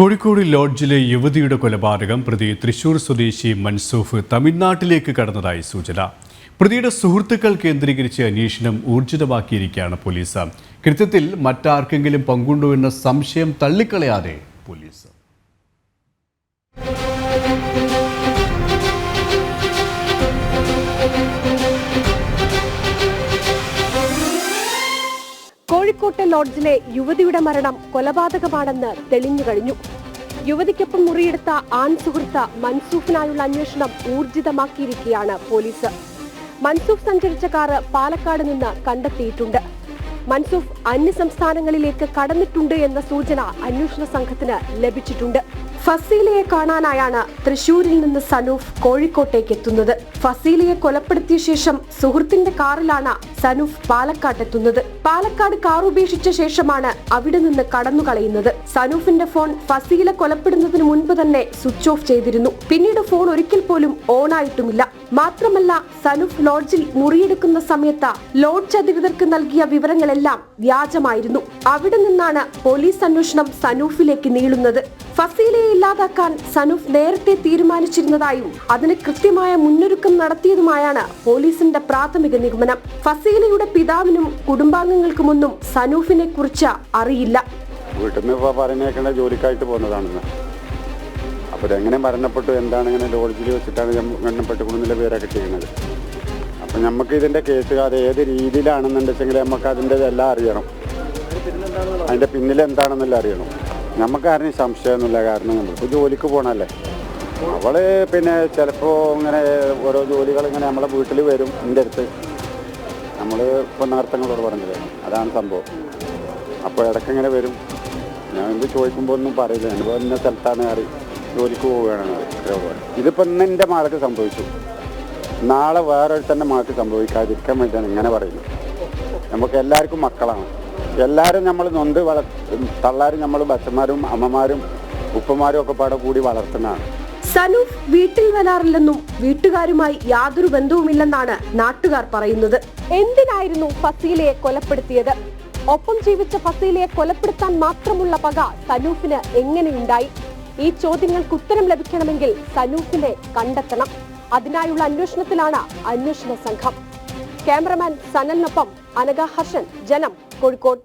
കോഴിക്കോട് ലോഡ്ജിലെ യുവതിയുടെ കൊലപാതകം പ്രതി തൃശൂർ സ്വദേശി മൻസൂഫ് തമിഴ്നാട്ടിലേക്ക് കടന്നതായി സൂചന. പ്രതിയുടെ സുഹൃത്തുക്കൾ കേന്ദ്രീകരിച്ച് അന്വേഷണം ഊർജിതമാക്കിയിരിക്കുകയാണ് പോലീസ്. കൃത്യത്തിൽ മറ്റാർക്കെങ്കിലും പങ്കുണ്ടോ എന്ന സംശയം തള്ളിക്കളയാതെ പോലീസ്. കോഴിക്കോട്ടെ ലോഡ്ജിലെ യുവതിയുടെ മരണം കൊലപാതകമാണെന്ന് തെളിഞ്ഞു കഴിഞ്ഞു. യുവതിക്കൊപ്പം മുറിയെടുത്ത ആൺ സുഹൃത്ത് മൻസൂഫിനായുള്ള അന്വേഷണം ഊർജിതമാക്കിയിരിക്കുകയാണ് പോലീസ്. മൻസൂഫ് സഞ്ചരിച്ച കാറ് പാലക്കാട് നിന്ന് കണ്ടെത്തിയിട്ടുണ്ട്. മൻസൂഫ് അന്യ സംസ്ഥാനങ്ങളിലേക്ക് കടന്നിട്ടുണ്ട് എന്ന സൂചന അന്വേഷണ സംഘത്തിന് ലഭിച്ചിട്ടുണ്ട്. ഫസീലയെ കാണാനായാണ് തൃശൂരിൽ നിന്ന് സനൂഫ് കോഴിക്കോട്ടേക്ക് എത്തുന്നത്. ഫസീലയെ കൊലപ്പെടുത്തിയ ശേഷം സുഹൃത്തിന്റെ കാറിലാണ് സനൂഫ് പാലക്കാട്ടെത്തുന്നത് പാലക്കാട് കാർ ഉപേക്ഷിച്ച ശേഷമാണ് അവിടെ നിന്ന് കളയുന്നത് സനൂഫിന്റെ ഫോൺ ഫസീല കൊലപ്പെടുന്നതിന് മുൻപ് തന്നെ സ്വിച്ച് ഓഫ് ചെയ്തിരുന്നു. പിന്നീട് ഫോൺ ഒരിക്കൽ പോലും ഓൺ ആയിട്ടുമില്ല. മാത്രമല്ല സനൂഫ് ലോഡ്ജിൽ മുറിയെടുക്കുന്ന സമയത്ത് ലോഡ്ജ് അധികൃതർക്ക് നൽകിയ വിവരങ്ങളെല്ലാം വ്യാജമായിരുന്നു. അവിടെ നിന്നാണ് പോലീസ് അന്വേഷണം സനൂഫിലേക്ക് നീളുന്നത്. ഫസീലയെ ഇല്ലാതാക്കാൻ സനൂഫ് നേരത്തെ തീരുമാനിച്ചിരുന്നതായും അതിന് കൃത്യമായ മുന്നൊരുക്കം നടത്തിയതുമായാണ് പോലീസിന്റെ പ്രാഥമിക നിഗമനം. ഫസീലയുടെ പിതാവിനും കുടുംബാംഗങ്ങൾക്കുമൊന്നും സനൂഫിനെ കുറിച്ച് അറിയില്ല. വീട്ടിൽ ജോലിക്കായിട്ട് അപ്പോൾ എങ്ങനെ മരണപ്പെട്ടു? എന്താണ് ലോഡ്ജിൽ വെച്ചിട്ടാണ് പേരൊക്കെ നമുക്ക് ഇതിന്റെ കേസ് ഏത് അറിയണം. അതിന്റെ പിന്നിൽ എന്താണെന്നെല്ലാം അറിയണം. നമുക്ക് ആരും സംശയമൊന്നുമില്ല. കാരണം നമ്മളിപ്പോൾ ജോലിക്ക് പോകണമല്ലേ അവൾ പിന്നെ ചിലപ്പോൾ ഇങ്ങനെ ഓരോ ജോലികൾ ഇങ്ങനെ നമ്മളെ വീട്ടിൽ വരും എന്റെ അടുത്ത്. നമ്മൾ ഇപ്പോൾ നേരത്തങ്ങളോട് പറഞ്ഞത് അതാണ് സംഭവം. അപ്പോൾ ഇടയ്ക്ക് ഇങ്ങനെ വരും. ഞാൻ എന്ത് ചോദിക്കുമ്പോൾ ഒന്നും പറയില്ല. ഞാനിപ്പോൾ ഇന്ന സ്ഥലത്താണ് കയറി ജോലിക്ക് പോവുകയാണ് ഇതിപ്പോൾ ഇന്ന് എന്റെ മാർക്ക് സംഭവിച്ചു. നാളെ വേറൊരുത്തന്റെ മാർക്ക് സംഭവിക്കാതിരിക്കാൻ വേണ്ടിയാണ് ഇങ്ങനെ പറയുന്നത്. നമുക്ക് എല്ലാവർക്കും മക്കളാണ്. എല്ലാവരും നമ്മൾ നൊന്ത് വള തള്ളാരും നമ്മൾ ബച്ചന്മാരും അമ്മമാരും ഉപ്പമാരും ഒക്കെ പാടെ കൂടി വളർത്തുന്നതാണ്. സനൂഫ് വീട്ടിൽ വരാറില്ലെന്നും വീട്ടുകാരുമായി യാതൊരു ബന്ധവുമില്ലെന്നാണ് നാട്ടുകാർ പറയുന്നത്. എന്തിനായിരുന്നു ഫസീലയെ കൊലപ്പെടുത്തിയത്? ഒപ്പം ജീവിച്ച ഫസീലയെ കൊലപ്പെടുത്താൻ മാത്രമുള്ള പക സനൂഫിന് എങ്ങനെയുണ്ടായി ഈ ചോദ്യങ്ങൾക്ക് ഉത്തരം ലഭിക്കണമെങ്കിൽ സനൂഫിനെ കണ്ടെത്തണം. അതിനായുള്ള അന്വേഷണത്തിലാണ് അന്വേഷണ സംഘം. ക്യാമറമാൻ സനലിനൊപ്പം അനഘ ഹർഷൻ ജനം கோழிக்கோடு